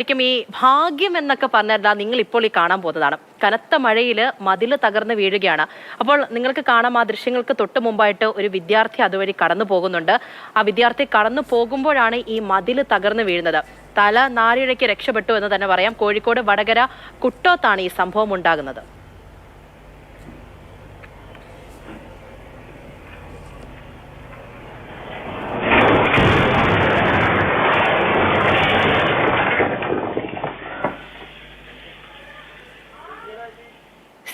ശരിക്കും ഈ ഭാഗ്യം എന്നൊക്കെ പറഞ്ഞാൽ നിങ്ങൾ ഇപ്പോൾ ഈ കാണാൻ പോകുന്നതാണ്. കനത്ത മഴയിൽ മതിൽ തകർന്ന് വീഴുകയാണ്. അപ്പോൾ നിങ്ങൾക്ക് കാണാം ആ ദൃശ്യങ്ങൾക്ക് തൊട്ട് മുമ്പായിട്ട് ഒരു വിദ്യാർത്ഥി അതുവഴി കടന്നു പോകുന്നുണ്ട്. ആ വിദ്യാർത്ഥി കടന്നു പോകുമ്പോഴാണ് ഈ മതിൽ തകർന്ന് വീഴുന്നത്. തല നാരിഴയ്ക്ക് രക്ഷപ്പെട്ടു എന്ന് തന്നെ പറയാം. കോഴിക്കോട് വടകര കുട്ടോത്താണ് ഈ സംഭവം ഉണ്ടാകുന്നത്.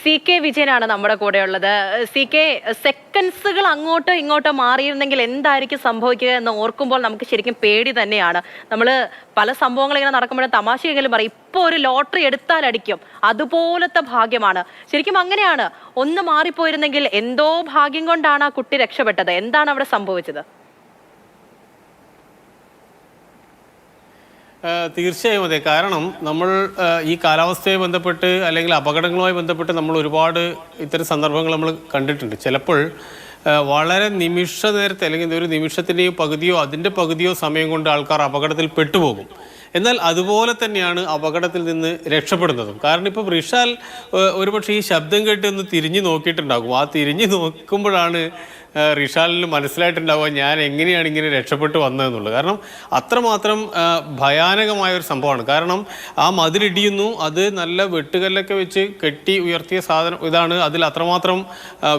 സി കെ വിജയനാണ് നമ്മുടെ കൂടെ ഉള്ളത് സി കെ സെക്കൻഡ്സുകൾ അങ്ങോട്ടോ ഇങ്ങോട്ടോ മാറിയിരുന്നെങ്കിൽ എന്തായിരിക്കും സംഭവിക്കുക എന്ന് ഓർക്കുമ്പോൾ നമുക്ക് ശരിക്കും പേടി തന്നെയാണ്. നമ്മൾ പല സംഭവങ്ങൾ ഇങ്ങനെ നടക്കുമ്പോഴും തമാശയെങ്കിലും പറയും ഇപ്പോൾ ഒരു ലോട്ടറി എടുത്താൽ അടിക്കും അതുപോലത്തെ ഭാഗ്യമാണ്. ശരിക്കും അങ്ങനെയാണ്. ഒന്ന് മാറിപ്പോയിരുന്നെങ്കിൽ എന്തോ ഭാഗ്യം കൊണ്ടാണ് ആ കുട്ടി രക്ഷപ്പെട്ടത്. എന്താണ് അവിടെ സംഭവിച്ചത്? തീർച്ചയായും അതെ. കാരണം നമ്മൾ ഈ കാലാവസ്ഥയെ ബന്ധപ്പെട്ട് അല്ലെങ്കിൽ അപകടങ്ങളുമായി ബന്ധപ്പെട്ട് നമ്മൾ ഒരുപാട് ഇത്തരം സന്ദർഭങ്ങൾ നമ്മൾ കണ്ടിട്ടുണ്ട്. ചിലപ്പോൾ വളരെ നിമിഷ നേരത്തെ അല്ലെങ്കിൽ ഒരു നിമിഷത്തിന്റെയോ പകുതിയോ അതിന്റെ പകുതിയോ സമയം കൊണ്ട് ആൾക്കാർ അപകടത്തിൽ പെട്ടുപോകും. എന്നാൽ അതുപോലെ തന്നെയാണ് അപകടത്തിൽ നിന്ന് രക്ഷപ്പെടുന്നതും. കാരണം ഇപ്പോൾ റിഷാൽ ഒരുപക്ഷെ ഈ ശബ്ദം കേട്ട് ഒന്ന് തിരിഞ്ഞു നോക്കിയിട്ടുണ്ടാകും. ആ തിരിഞ്ഞു നോക്കുമ്പോഴാണ് റിഷാലിന് മനസ്സിലായിട്ടുണ്ടാവുക ഞാൻ എങ്ങനെയാണ് ഇങ്ങനെ രക്ഷപ്പെട്ട് വന്നതെന്നുള്ളത്. കാരണം അത്രമാത്രം ഭയാനകമായ ഒരു സംഭവമാണ്. കാരണം ആ മതിലിടിയുന്നു അത് നല്ല വെട്ടുകല്ലൊക്കെ വെച്ച് കെട്ടി ഉയർത്തിയ സാധനം ഇതാണ് അതിൽ അത്രമാത്രം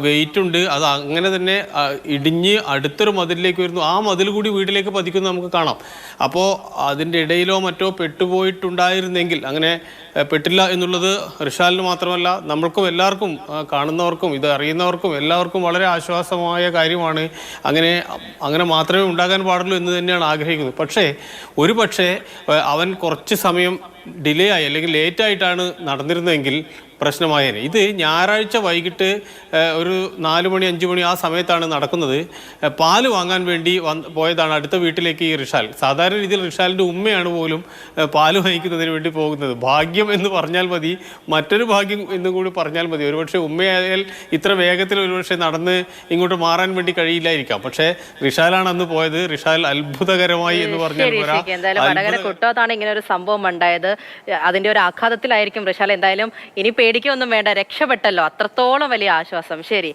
വെയിറ്റ് ഉണ്ട്. അത് അങ്ങനെ തന്നെ ഇടിഞ്ഞ് അടുത്തൊരു മതിലിലേക്ക് വരുന്നു. ആ മതിൽ കൂടി വീട്ടിലേക്ക് പതിക്കുന്നു നമുക്ക് കാണാം. അപ്പോൾ അതിന്റെ ഇടയിലോ മറ്റോ പെട്ടുപോയിട്ടുണ്ടായിരുന്നെങ്കിൽ അങ്ങനെ പെട്ടില്ല എന്നുള്ളത് റിഷാലിന് മാത്രമല്ല നമ്മൾക്കും എല്ലാവർക്കും കാണുന്നവർക്കും ഇത് അറിയുന്നവർക്കും എല്ലാവർക്കും വളരെ ആശ്വാസമായ കാര്യമാണ്. അങ്ങനെ അങ്ങനെ മാത്രമേ ഉണ്ടാകാൻ പാടുള്ളൂ എന്ന് തന്നെയാണ് ആഗ്രഹിക്കുന്നത്. പക്ഷേ ഒരു പക്ഷേ അവൻ കുറച്ച് സമയം ഡിലേ ആയി അല്ലെങ്കിൽ ലേറ്റ് ആയിട്ടാണ് നടന്നിരുന്നതെങ്കിൽ പ്രശ്നമായേനെ. ഇത് ഞായറാഴ്ച വൈകിട്ട് ഒരു നാല് മണി അഞ്ച് മണി ആ സമയത്താണ് നടക്കുന്നത്. പാൽ വാങ്ങാൻ വേണ്ടി വന്ന് പോയതാണ് അടുത്ത വീട്ടിലേക്ക് ഈ റിഷാൽ. സാധാരണ രീതിയിൽ റിഷാലിന്റെ ഉമ്മയാണ് പോലും പാൽ വാങ്ങിക്കുന്നതിന് വേണ്ടി പോകുന്നത്. ഭാഗ്യം എന്ന് പറഞ്ഞാൽ മതി മറ്റൊരു ഭാഗ്യം എന്നും കൂടി പറഞ്ഞാൽ മതി. ഒരുപക്ഷെ ഉമ്മയായാൽ ഇത്ര വേഗത്തിൽ ഒരുപക്ഷെ നടന്ന് ഇങ്ങോട്ട് മാറാൻ വേണ്ടി കഴിയില്ലായിരിക്കാം. പക്ഷേ റിഷാലാണ് അന്ന് പോയത്. റിഷാൽ അത്ഭുതകരമായി എന്ന് പറഞ്ഞാൽ ഇങ്ങനെ ഒരു സംഭവം ഉണ്ടായത്. അതിന്റെ ഒരു ആഘാതത്തിലായിരിക്കും ഋഷാൽ എന്തായാലും ഇനി പേടിക്കൊന്നും വേണ്ട രക്ഷപ്പെട്ടല്ലോ. അത്രത്തോളം വലിയ ആശ്വാസം. ശരി.